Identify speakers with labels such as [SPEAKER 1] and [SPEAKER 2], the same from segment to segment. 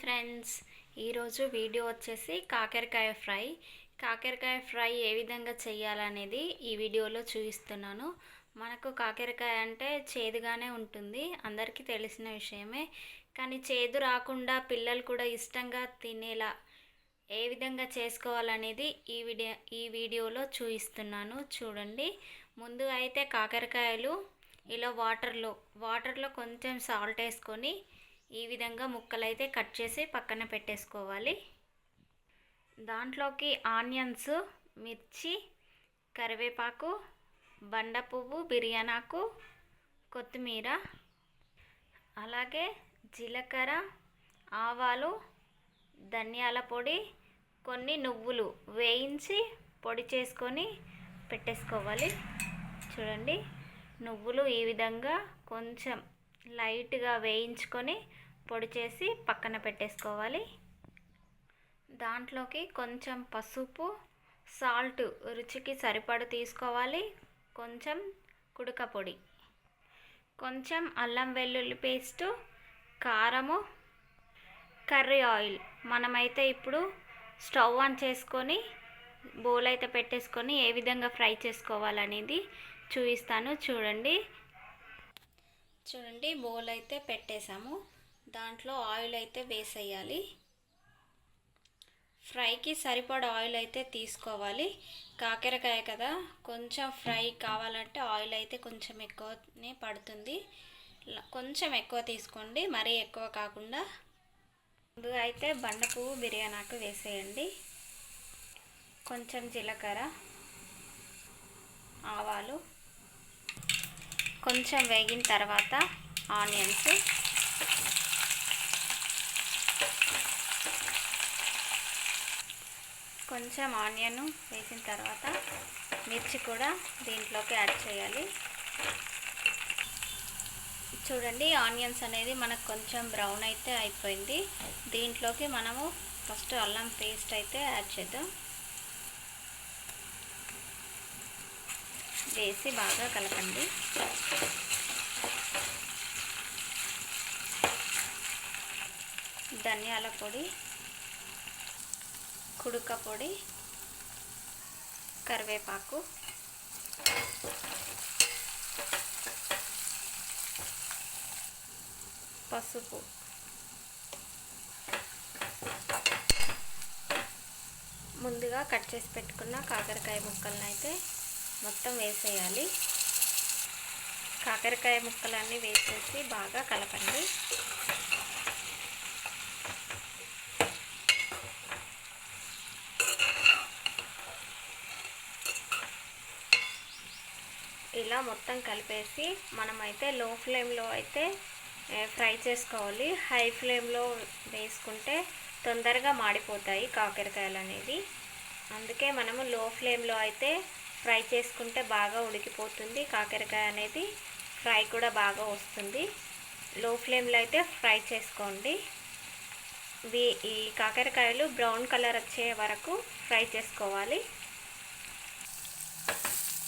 [SPEAKER 1] Friends ఈరోజు video వచ్చేసి కాకరకాయ ఫ్రై. కాకరకాయ ఫ్రై ఏ విధంగా చేయాలనేది ఈ వీడియోలో చూపిస్తున్నాను. మనకు కాకరకాయ అంటే చేదుగానే ఉంటుంది. అందరికీ తెలిసిన విషయమే. కానీ చేదు రాకుండా పిల్లలు కూడా ఇష్టంగా తినేలా ఏ విధంగా చేసుకోవాలనేది ఈ వీడియో ఈ వీడియోలో చూపిస్తున్నాను. చూడండి. ముందు అయితే కాకరకాయలు ఇలా వాటర్లో వాటర్లో కొంచెం సాల్ట్ వేసుకొని ఈ విధంగా ముక్కలైతే కట్ చేసి పక్కన పెట్టేసుకోవాలి. దాంట్లోకి ఆనియన్స్ మిర్చి కరివేపాకు బండ పువ్వు బిర్యానాకు కొత్తిమీర అలాగే జీలకర్ర ఆవాలు ధనియాల పొడి కొన్ని నువ్వులు వేయించి పొడి చేసుకొని పెట్టేసుకోవాలి. చూడండి నువ్వులు ఈ విధంగా కొంచెం లైట్గా వేయించుకొని పొడి చేసి పక్కన పెట్టేసుకోవాలి. దాంట్లోకి కొంచెం పసుపు సాల్ట్ రుచికి సరిపడు తీసుకోవాలి. కొంచెం కుడక పొడి కొంచెం అల్లం వెల్లుల్లి పేస్టు కారము కర్రీ ఆయిల్ మనమైతే ఇప్పుడు స్టవ్ ఆన్ చేసుకొని బౌల్ అయితే పెట్టేసుకొని ఏ విధంగా ఫ్రై చేసుకోవాలనేది చూపిస్తాను. చూడండి చూడండి బౌల్ అయితే పెట్టేశాము. దాంట్లో ఆయిల్ అయితే వేసేయాలి. ఫ్రైకి సరిపడ ఆయిల్ అయితే తీసుకోవాలి. కాకరకాయ కదా కొంచెం ఫ్రై కావాలంటే ఆయిల్ అయితే కొంచెం ఎక్కువనే పడుతుంది. కొంచెం ఎక్కువ తీసుకోండి మరీ ఎక్కువ కాకుండా. ముందుగా అయితే బండ పువ్వు బిర్యానాకు వేసేయండి. కొంచెం జీలకర్ర ఆవాలు. కొంచెం వేగిన తర్వాత ఆనియన్స్. కొంచెం ఆనియన్ వేసిన తర్వాత మిర్చి కూడా దీంట్లోకి యాడ్ చేయాలి. చూడండి ఆనియన్స్ అనేది మనకు కొంచెం బ్రౌన్ అయితే అయిపోయింది. దీంట్లోకి మనము ఫస్ట్ అల్లం పేస్ట్ అయితే యాడ్ చేద్దాం. వేసి బాగా కలపండి. ధనియాల పొడి కుడుక పొడి కరివేపాకు. పసుపు. ముందుగా కట్ చేసి పెట్టుకున్న కాకరకాయ ముక్కలను అయితే మొత్తం వేసేయాలి. కాకరకాయ ముక్కలన్నీ వేసేసి బాగా కలపండి. ఇలా మొత్తం కలిపేసి మనమైతే లో ఫ్లేమ్లో అయితే ఫ్రై చేసుకోవాలి. హై ఫ్లేమ్లో వేసుకుంటే తొందరగా మాడిపోతాయి కాకరకాయలు అనేది అందుకే మనము లో ఫ్లేమ్లో అయితే ఫ్రై చేసుకుంటే బాగా ఉడికిపోతుంది. కాకరకాయ అనేది ఫ్రై కూడా బాగా వస్తుంది. లో ఫ్లేమ్లో అయితే ఫ్రై చేసుకోండి. ఈ కాకరకాయలు బ్రౌన్ కలర్ వచ్చే వరకు ఫ్రై చేసుకోవాలి.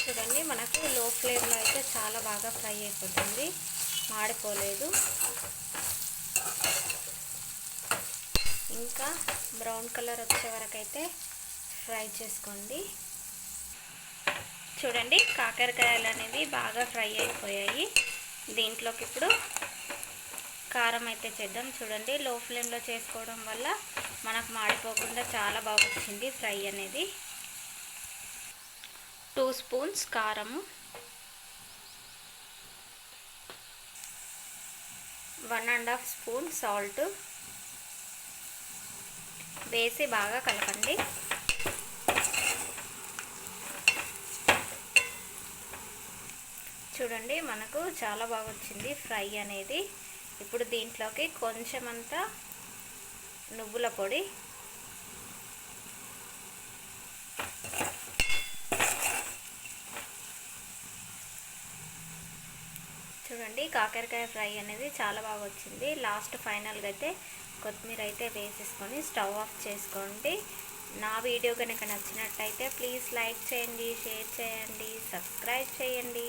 [SPEAKER 1] చూడండి మనకు లో ఫ్లేమ్లో అయితే చాలా బాగా ఫ్రై అయిపోతుంది. మాడిపోలేదు. ఇంకా బ్రౌన్ కలర్ వచ్చే వరకు అయితే ఫ్రై చేసుకోండి. చూడండి కాకరకాయలు అనేది బాగా ఫ్రై అయిపోయాయి. దీంట్లోకి ఇప్పుడు కారం అయితే చేద్దాం. చూడండి లో ఫ్లేమ్లో చేసుకోవడం వల్ల మనకు మాడిపోకుండా చాలా బాగా వచ్చింది ఫ్రై అనేది. టూ స్పూన్స్ కారము one and half spoon salt. వేసి బాగా కలపండి. చూడండి మనకు చాలా బాగా వచ్చింది ఫ్రై అనేది. ఇప్పుడు దీంట్లోకి కొంచెం అంతా నువ్వుల పొడి. చూడండి కాకరకాయ ఫ్రై అనేది చాలా బాగా వచ్చింది లాస్ట్ ఫైనల్గా అయితే కొత్తిమీర అయితే వేసేసుకొని స్టవ్ ఆఫ్ చేసుకోండి. నా వీడియో కనుక నచ్చినట్టయితే ప్లీజ్ లైక్ చేయండి షేర్ చేయండి సబ్స్క్రైబ్ చేయండి.